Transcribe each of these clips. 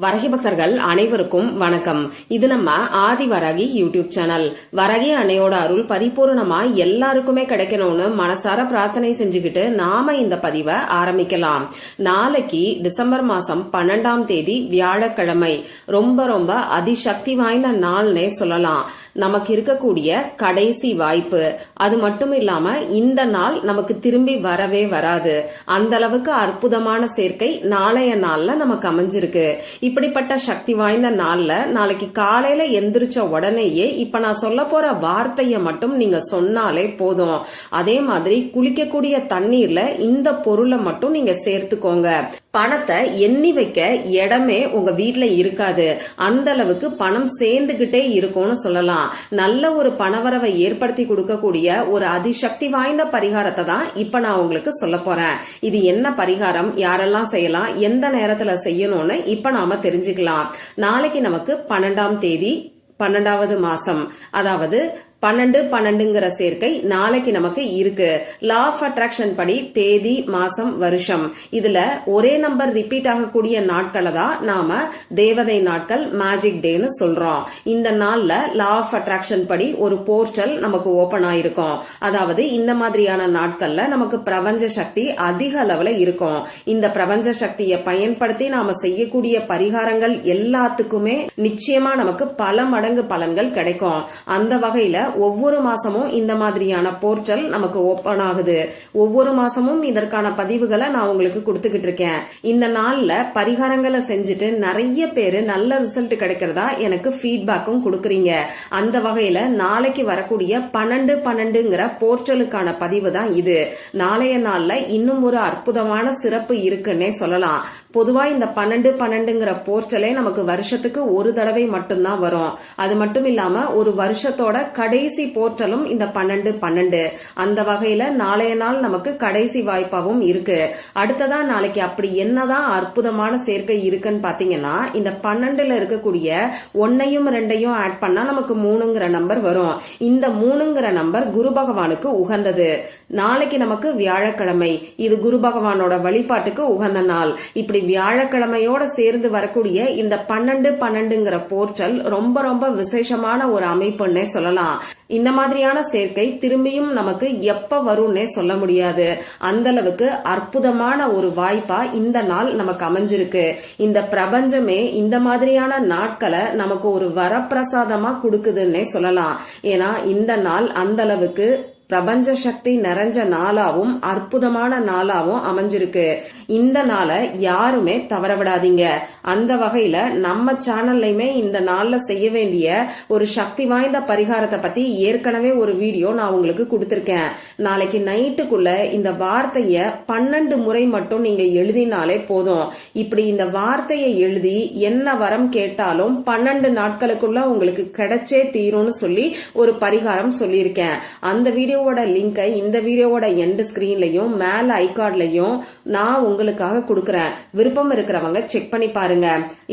வரகி பக்தர்கள் அனைவருக்கும் வணக்கம். இது நம்ம ஆதி வரகி யூடியூப் சேனல். வரகி அன்னையோட அருள் பரிபூர்ணமா எல்லாருக்குமே கிடைக்கணும்னு மனசார பிரார்த்தனை செஞ்சுக்கிட்டு நாம இந்த பதிவை ஆரம்பிக்கலாம். நாளைக்கு டிசம்பர் மாசம் பன்னெண்டாம் தேதி வியாழக்கிழமை. ரொம்ப ரொம்ப அதிசக்தி வாய்ந்த நாள்னே சொல்லலாம். நமக்கு இருக்கக்கூடிய கடைசி வாய்ப்பு. அது மட்டும் இல்லாம இந்த நாள் நமக்கு திரும்பி வரவே வராது. அந்த அளவுக்கு அற்புதமான சேர்க்கை நாளைய நாள்ல நமக்கு அமைஞ்சிருக்கு. இப்படிப்பட்ட சக்தி வாய்ந்த நாள்ல நாளைக்கு காலையில எந்திரிச்ச உடனேயே இப்ப நான் சொல்ல போற வார்த்தைய மட்டும் நீங்க சொன்னாலே போதும். அதே மாதிரி குளிக்கக்கூடிய தண்ணீர்ல இந்த பொருளை மட்டும் நீங்க சேர்த்துக்கோங்க. பணத்தை எண்ணி வைக்க இடமே உங்க வீட்டுல இருக்காது. அந்த அளவுக்கு பணம் சேர்ந்துகிட்டே இருக்கும்னு சொல்லலாம். நல்ல ஒரு பணவரவை ஏற்படுத்தி கொடுக்கக்கூடிய ஒரு அதிசக்தி வாய்ந்த பரிகாரத்தை தான் இப்ப நான் உங்களுக்கு சொல்ல போறேன். இது என்ன பரிகாரம்? யாரெல்லாம் செய்யலாம்? எந்த நேரத்துல செய்யணும்னு இப்ப நாம தெரிஞ்சுக்கலாம். நாளைக்கு நமக்கு பன்னெண்டாம் தேதி பன்னெண்டாவது மாசம். அதாவது பன்னெண்டு பன்னெண்டுங்கிற சேர்க்கை நாளைக்கு நமக்கு இருக்கு. லா ஆஃப் அட்ராக்ஷன் படி தேதி மாசம் வருஷம். இதுல ஒரே நம்பர் ரிப்பீட் ஆகக்கூடிய நாட்களை தான் நாம தேவதை நாட்கள் மேஜிக் டேன்னு சொல்றோம். இந்த நாள்ல லா ஆஃப் அட்ராக்ஷன் படி ஒரு போர்ட்டல் நமக்கு ஓபன் ஆயிருக்கும். அதாவது இந்த மாதிரியான நாட்கள்ல நமக்கு பிரபஞ்ச சக்தி அதிக அளவுல இருக்கும். இந்த பிரபஞ்ச சக்தியை பயன்படுத்தி நாம செய்யக்கூடிய பரிகாரங்கள் எல்லாத்துக்குமே நிச்சயமா நமக்கு பல மடங்கு பலன்கள் கிடைக்கும். அந்த வகையில ஒவ்வொரு மாசமும் இந்த மாதிரியான போர்ட்டல் நமக்கு ஓபன் ஆகுது. ஒவ்வொரு மாசமும் இதற்கான பதிவுகளை நான் உங்களுக்கு கொடுத்துக்கிட்டு இருக்கேன். இந்த நாள்ல பரிகாரங்களை செஞ்சுட்டு நிறைய பேரு நல்ல ரிசல்ட் கிடைக்கிறதா எனக்கு ஃபீட்பேக்கும் கொடுக்குறீங்க. அந்த வகையில நாளைக்கு வரக்கூடிய பன்னெண்டு பன்னெண்டுங்கிற போர்ட்டலுக்கான பதிவு தான் இது. நாளைய நாள்ல இன்னும் ஒரு அற்புதமான சிறப்பு இருக்குன்னே சொல்லலாம். பொதுவா இந்த பன்னெண்டு பன்னெண்டுங்கிற போர்ட்டலே நமக்கு வருஷத்துக்கு ஒரு தடவை மட்டும்தான் வரும். அது மட்டும் இல்லாம ஒரு வருஷத்தோட கடை கடைசி போர்ட்டலும் இந்த பன்னெண்டு பன்னெண்டு. அந்த வகையில நாளைய நாள் நமக்கு கடைசி வாய்ப்பாவும் இருக்கு. அடுத்ததா நாளைக்கு அப்படி என்னதான் அற்புதமான சேர்க்கை இருக்குன்னு பாத்தீங்கன்னா இந்த பன்னெண்டுல இருக்கக்கூடிய ஒன்னையும் ரெண்டையும் ஆட் பண்ணா நமக்கு மூணுங்கிற நம்பர் வரும். இந்த மூணுங்கிற நம்பர் குரு பகவானுக்கு உகந்தது. நாளைக்கு நமக்கு வியாழக்கிழமை. இது குரு பகவானோட வழிபாட்டுக்கு உகந்த நாள். இப்படி வியாழக்கிழமையோட சேர்ந்து வரக்கூடிய இந்த பன்னெண்டு பன்னெண்டுங்கிற போர்ட்டல் ரொம்ப ரொம்ப விசேஷமான ஒரு அமைப்புன்னே சொல்லலாம். இந்த மாதிரியான சேர்க்கை திரும்பியும் நமக்கு எப்ப வரும்னே சொல்ல முடியாது. அந்த அளவுக்கு அற்புதமான ஒரு வாய்ப்பா இந்த நாள் நமக்கு அமைஞ்சிருக்கு. இந்த பிரபஞ்சமே இந்த மாதிரியான நாட்களை நமக்கு ஒரு வரப்பிரசாதமா கொடுக்குதுன்னே சொல்லலாம். ஏன்னா இந்த நாள் அந்த அளவுக்கு பிரபஞ்ச சக்தி நிறைஞ்ச நாளாவும் அற்புதமான நாளாவும் அமைஞ்சிருக்கு. இந்த நாளை யாருமே தவற விடாதீங்க. அந்த வகையில நம்ம சேனல்லையுமே இந்த நாள்ல செய்ய வேண்டிய ஒரு சக்தி வாய்ந்த பரிகாரத்தை பத்தி ஏற்கனவே ஒரு வீடியோ நான் உங்களுக்கு கொடுத்திருக்கேன். நாளைக்கு நைட்டுக்குள்ள இந்த வார்த்தைய பன்னெண்டு முறை மட்டும் நீங்க எழுதினாலே போதும். இப்படி இந்த வார்த்தையை எழுதி என்ன வரம் கேட்டாலும் பன்னெண்டு நாட்களுக்குள்ள உங்களுக்கு கிடைச்சே தீரும்னு சொல்லி ஒரு பரிகாரம் சொல்லியிருக்கேன். அந்த வீடியோ வீடியோவோட லிங்கை இந்த வீடியோவோட எண்ட் ஸ்கிரீன்லயும் மேல ஐகார்ட்லையும் நான் உங்களுக்காக கொடுக்கறேன். விருப்பம் இருக்கிறவங்க செக் பண்ணி பாருங்க.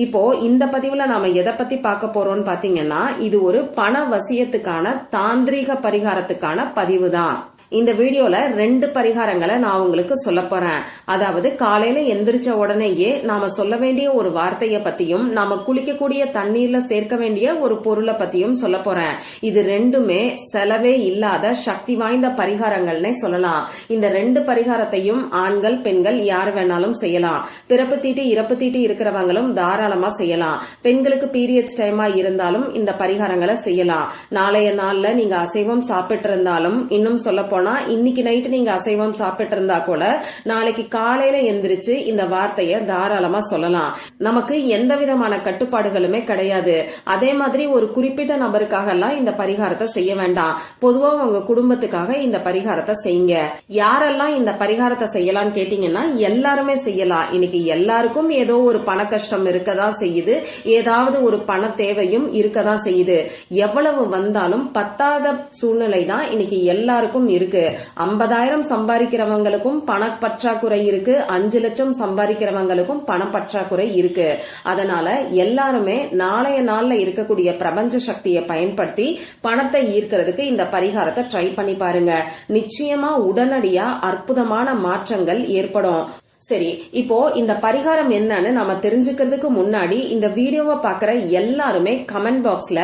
இப்போ இந்த பதிவுல நாம எதை பத்தி பார்க்க போறோம்னு பாத்தீங்கன்னா இது ஒரு பண வசியத்துக்கான தாந்திரீக பரிகாரத்துக்கான பதிவு தான் இந்த வீடியோல ரெண்டு பரிகாரங்களை நான் உங்களுக்கு சொல்ல போறேன். அதாவது காலையில எந்திரிச்ச உடனேயே நாம சொல்ல வேண்டிய ஒரு வார்த்தைய பத்தியும் நாம குளிக்கக்கூடிய தண்ணீர்ல சேர்க்க வேண்டிய ஒரு பொருளை பத்தியும் சொல்ல போறேன். இது ரெண்டுமே செலவே இல்லாத சக்தி வாய்ந்த பரிகாரங்கள்னே சொல்லலாம். இந்த ரெண்டு பரிகாரத்தையும் ஆண்கள் பெண்கள் யார் வேணாலும் செய்யலாம். பிறப்பு தீட்டு இறப்பு தீட்டு இருக்கிறவங்களும் தாராளமா செய்யலாம். பெண்களுக்கு பீரியட்ஸ் டைமா இருந்தாலும் இந்த பரிகாரங்களை செய்யலாம். நாளைய நாள்ல நீங்க அசைவம் சாப்பிட்டு இருந்தாலும் இன்னும் சொல்ல போனா இன்னைக்கு நைட்டு நீங்க அசைவம் சாப்பிட்டு இருந்தா கூட நாளைக்கு காலையில எந்திரிச்சு இந்த வார்த்தைய தாராளமா சொல்லலாம். நமக்கு எந்த விதமான கட்டுப்பாடுகளுமே கிடையாது. அதே மாதிரி ஒரு குறிப்பிட்ட நபருக்காக எல்லாம் இந்த பரிகாரத்தை செய்ய வேண்டாம். பொதுவா உங்க குடும்பத்துக்காக இந்த பரிகாரத்தை செய்யுங்க. யாரெல்லாம் இந்த பரிகாரத்தை செய்யலாம்னு கேட்டீங்கன்னா எல்லாருமே செய்யலாம். இன்னைக்கு எல்லாருக்கும் ஏதோ ஒரு பண கஷ்டம் இருக்கதான் செய்யுது. ஏதாவது ஒரு பண தேவையும் இருக்கதான் செய்யுது. எவ்வளவு வந்தாலும் பத்தாத சூழ்நிலை தான் இன்னைக்கு எல்லாருக்கும் இருக்கு. ஐம்பதாயிரம் சம்பாதிக்கிறவங்களுக்கும் பண பற்றாக்குறை இருக்கு. அஞ்சு லட்சம் சம்பாதிக்கிறவங்களுக்கும் பண பற்றாக்குறை இருக்கு. அதனால எல்லாருமே நாளைய நாள்ல இருக்கக்கூடிய பிரபஞ்ச சக்தியை பயன்படுத்தி பணத்தை ஈர்க்கிறதுக்கு இந்த பரிகாரத்தை ட்ரை பண்ணி பாருங்க. நிச்சயமா உடனடியா அற்புதமான மாற்றங்கள் ஏற்படும். சரி இப்போ இந்த பரிகாரம் என்னன்னு நம்ம தெரிஞ்சுக்கிறதுக்கு முன்னாடி இந்த வீடியோவை பார்க்குற எல்லாருமே கமெண்ட் பாக்ஸ்ல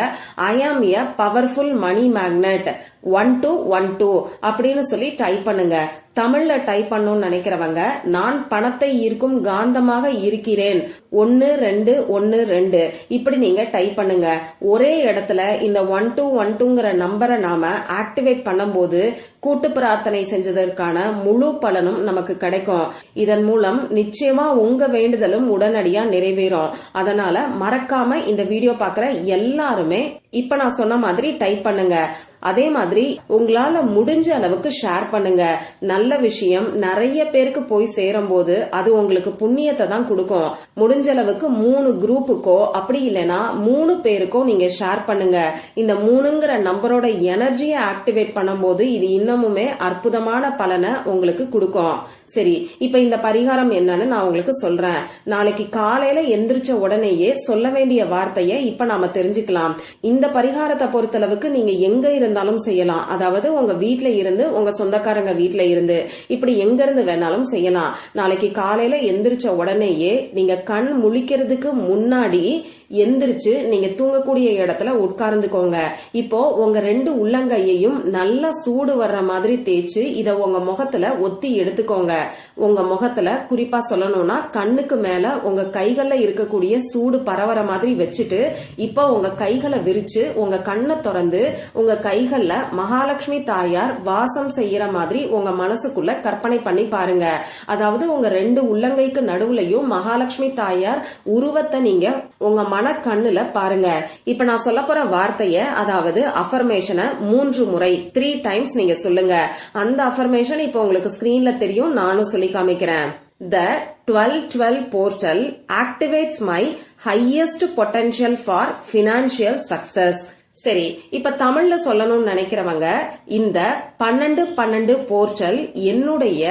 I am a powerful money magnet one two one two அப்படின்னு சொல்லி டைப் பண்ணுங்க. தமிழ்ல டைப் பண்ணணும்னு நினைக்கிறவங்க நான் பணத்தை ஈர்க்கும் காந்தமாக இருக்கிறேன். ஒன்னு ரெண்டு ஒன்னு ரெண்டு இப்படி நீங்க டைப் பண்ணுங்க. ஒரே இடத்துல இந்த ஒன் டூ ஒன் டூங்கிற நம்பரை நாம ஆக்டிவேட் பண்ணும்போது கூட்டு பிரார்த்தனை செஞ்சதற்கான முழு பலனும் நமக்கு கிடைக்கும். இதன் மூலம் நிச்சயமா உங்க வேண்டுதலும் உடனடியா நிறைவேறும். அதனால மறக்காம இந்த வீடியோ பார்க்குற எல்லாருமே இப்ப நான் சொன்ன மாதிரி டைப் பண்ணுங்க. அதே மாதிரி உங்களால முடிஞ்ச அளவுக்கு ஷேர் பண்ணுங்க. நல்ல விஷயம். நிறைய பேருக்கு போய் சேரும் போது அது உங்களுக்கு புண்ணியத்தை தான் கொடுக்கும். முடிஞ்ச அளவுக்கு மூணு குரூப்புக்கோ அப்படி இல்லைன்னா மூணு பேருக்கோ நீங்க ஷேர் பண்ணுங்க. இந்த மூணுங்கிற நம்பரோட எனர்ஜியை ஆக்டிவேட் பண்ணும்போது இது இன்னமுமே அற்புதமான பலனை உங்களுக்கு கொடுக்கும். சரி இப்ப இந்த பரிகாரம் என்னன்னு நான் உங்களுக்கு சொல்றேன். நாளைக்கு காலையில எந்திரிச்ச உடனேயே சொல்ல வேண்டிய வார்த்தையை இப்ப நாம தெரிஞ்சுக்கலாம். இந்த பரிகாரத்தை பொறுத்தளவுக்கு நீங்க எங்க இருந்தாலும் செய்யலாம். அதாவது உங்க வீட்ல இருந்து உங்க சொந்தக்காரங்க வீட்ல இருந்து இப்படி எங்க இருந்து வேணாலும் செய்யலாம். நாளைக்கு காலையில எந்திரிச்ச உடனேயே நீங்க கண் முழிக்கிறதுக்கு முன்னாடி எந்திரிச்சு நீங்க தூங்கக்கூடிய இடத்துல உட்கார்ந்துக்கோங்க. இப்போ உங்க ரெண்டு உள்ளங்கையையும் நல்லா சூடு வர்ற மாதிரி தேய்ச்சு இத உங்க முகத்துல ஒத்தி எடுத்துக்கோங்க. உங்க முகத்துல குறிப்பா சொல்லணும்னா கண்ணுக்கு மேல உங்க கைகள்ல இருக்கக்கூடிய சூடு பரவற மாதிரி வச்சுட்டு இப்போ உங்க கைகளை விரிச்சு உங்க கண்ணை திறந்து உங்க கைகள்ல மகாலட்சுமி தாயார் வாசம் செய்யற மாதிரி உங்க மனசுக்குள்ள கற்பனை பண்ணி பாருங்க. அதாவது உங்க ரெண்டு உள்ளங்கைக்கு நடுவுலையும் மகாலட்சுமி தாயார் உருவத்தை நீங்க உங்க மன கண்ணுல பாருங்க. இப்ப நான் சொல்ல போற வார்த்தைய அதாவது அஃபர்மேஷனை மூன்று முறை த்ரீ டைம்ஸ் நீங்க சொல்லுங்க. அந்த அஃபர்மேஷன் இப்போ உங்களுக்கு ஸ்கிரீன்ல தெரியும் நானும் சொல்லி காமிக்கிறேன். The twelve twelve portal activates my highest potential for financial success சரி இப்ப தமிழ்ல சொல்லணும்னு நினைக்கிறவங்க இந்த பன்னெண்டு பன்னெண்டு போர்ட்டல் என்னுடைய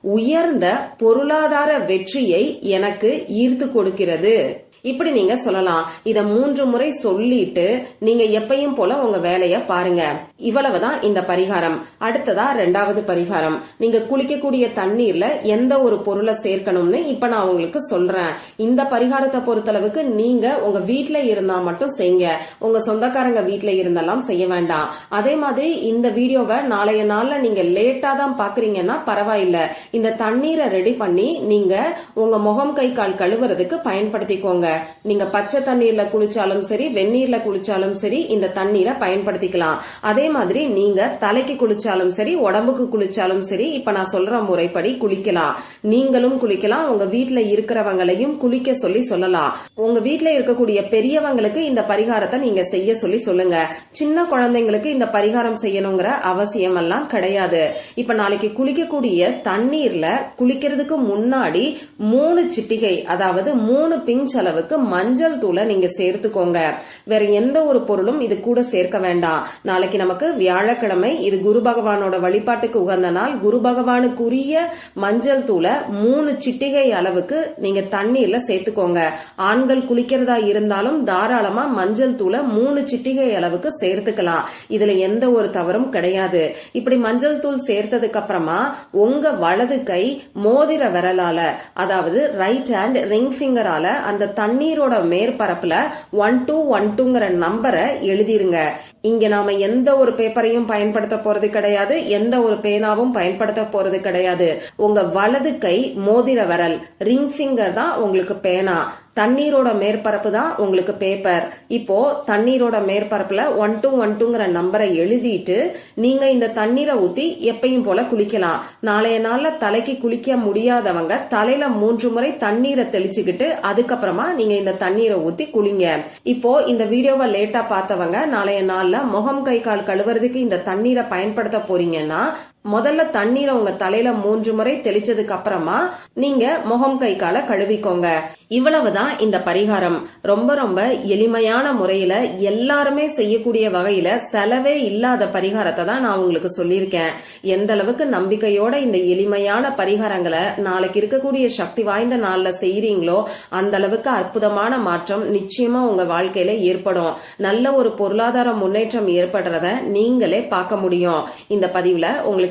உயர்ந்த பொருளாதார வெற்றியை எனக்கு ஈர்த்து கொடுக்கிறது. இப்படி நீங்க சொல்லலாம். இத மூன்று முறை சொல்லிட்டு நீங்க எப்பயும் போல உங்க வேலைய பாருங்க. இவ்வளவுதான் இந்த பரிகாரம். அடுத்ததா ரெண்டாவது பரிகாரம். நீங்க குளிக்கக்கூடிய தண்ணீர்ல எந்த ஒரு பொருளை சேர்க்கணும்னு இப்ப நான் உங்களுக்கு சொல்றேன். இந்த பரிகாரத்தை பொறுத்தளவுக்கு நீங்க உங்க வீட்டுல இருந்தா மட்டும் செய்யுங்க. உங்க சொந்தக்காரங்க வீட்டுல இருந்தெல்லாம் செய்ய வேண்டாம். அதே மாதிரி இந்த வீடியோவை நாளைய நாள்ல நீங்க லேட்டா தான் பாக்குறீங்கன்னா பரவாயில்ல. இந்த தண்ணீரை ரெடி பண்ணி நீங்க உங்க முகம் கை கால் கழுவுறதுக்கு பயன்படுத்திக்கோங்க. நீங்க பச்சை தண்ணீர்ல குளிச்சாலும் சரி வெந்நீர்ல குளிச்சாலும் சரி இந்த தண்ணீரை பயன்படுத்திக்கலாம். அதே மாதிரி நீங்க தலைக்கு குளிச்சாலும் சரி உடம்புக்கு குளிச்சாலும் சரி இப்ப நான் சொல்ற முறைப்படி குளிக்கலாம். நீங்களும் குளிக்கலாம் உங்க வீட்ல இருக்கிறவங்களையும் குளிக்க சொல்லி சொல்லலாம். உங்க வீட்ல இருக்கக்கூடிய பெரியவங்களுக்கு இந்த பரிகாரத்தை நீங்க செய்ய சொல்லி சொல்லுங்க. சின்ன குழந்தைங்களுக்கு இந்த பரிகாரம் செய்யணுங்கிற அவசியம் எல்லாம் கிடையாது. இப்ப நாளைக்கு குளிக்கக்கூடிய தண்ணீர்ல குளிக்கிறதுக்கு முன்னாடி மூணு சிட்டிகை அதாவது மூணு பிஞ்ச் அளவுக்கு மஞ்சள் தூளை நீங்க சேர்த்துக்கோங்க. வேற எந்த ஒரு பொருளும் இது கூட சேர்க்க வேண்டாம். நாளைக்கு நமக்கு வியாழக்கிழமை இது குரு பகவானோட வழிபாட்டுக்கு உகந்த நாள். குரு பகவானுக்குரிய மஞ்சள் தூளை மூணு சிட்டிகை அளவுக்கு நீங்க தண்ணீர்ல சேர்த்துக்கோங்க. ஆண்கள் குளிக்கிறதா இருந்தாலும் தாராளமா மஞ்சள் தூளை மூணு சிட்டிகை அளவுக்கு சேர்த்துக்கலாம். இதுல எந்த ஒரு தவறும் கிடையாது. இப்படி மஞ்சள் தூள் சேர்த்ததுக்கு அப்புறமா உங்க வலது கை மோதிர விரலால அதாவது ரைட் ஹேண்ட் ரிங் ஃபிங்கரால அந்த தண்ணி தண்ணீரோட மேற்பரப்புல ஒன் டூ ஒன் டூங்கிற நம்பரை எழுதிருங்க. இங்க நாம எந்த ஒரு பேப்பரையும் பயன்படுத்த போறது கிடையாது எந்த ஒரு பேனாவும் பயன்படுத்த போறது கிடையாது. உங்க வலது கை மோதிர விரல் ரிங் ஃபிங்கர் தான் உங்களுக்கு பேனா. தண்ணீரோட மேற்பரப்பு தான் உங்களுக்கு பேப்பர் இப்போ தண்ணீரோட மேற்பரப்புல ஒன் டூ ஒன் டூங்கிற நம்பரை எழுதிட்டு நீங்க இந்த தண்ணீரை ஊத்தி எப்பயும் போல குளிக்கலாம். நாளைய நாள்ல தலைக்கு குளிக்க முடியாதவங்க தலையில மூன்று முறை தண்ணீரை தெளிச்சுக்கிட்டு அதுக்கப்புறமா நீங்க இந்த தண்ணீரை ஊத்தி குளிங்க. இப்போ இந்த வீடியோவை லேட்டா பார்த்தவங்க நாளைய நாள்ல முகம் கை கால் கழுவுறதுக்கு இந்த தண்ணீரை பயன்படுத்த போறீங்கன்னா முதல்ல தண்ணீரை உங்க தலையில மூன்று முறை தெளிச்சதுக்கு அப்புறமா நீங்க முகம் கை கால கழுவிக்கோங்க. இவ்வளவுதான் இந்த பரிகாரம். ரொம்ப ரொம்ப எளிமையான முறையில எல்லாருமே செய்யக்கூடிய வகையில செலவே இல்லாத பரிகாரத்தை தான் நான் உங்களுக்கு சொல்லியிருக்கேன். எந்த அளவுக்கு நம்பிக்கையோட இந்த எளிமையான பரிகாரங்களை நாளைக்கு இருக்கக்கூடிய சக்தி வாய்ந்த நாள்ல செய்யறீங்களோ அந்த அளவுக்கு அற்புதமான மாற்றம் நிச்சயமா உங்க வாழ்க்கையில ஏற்படும். நல்ல ஒரு பொருளாதார முன்னேற்றம் ஏற்படுறத நீங்களே பார்க்க முடியும். இந்த பதிவுல உங்களுக்கு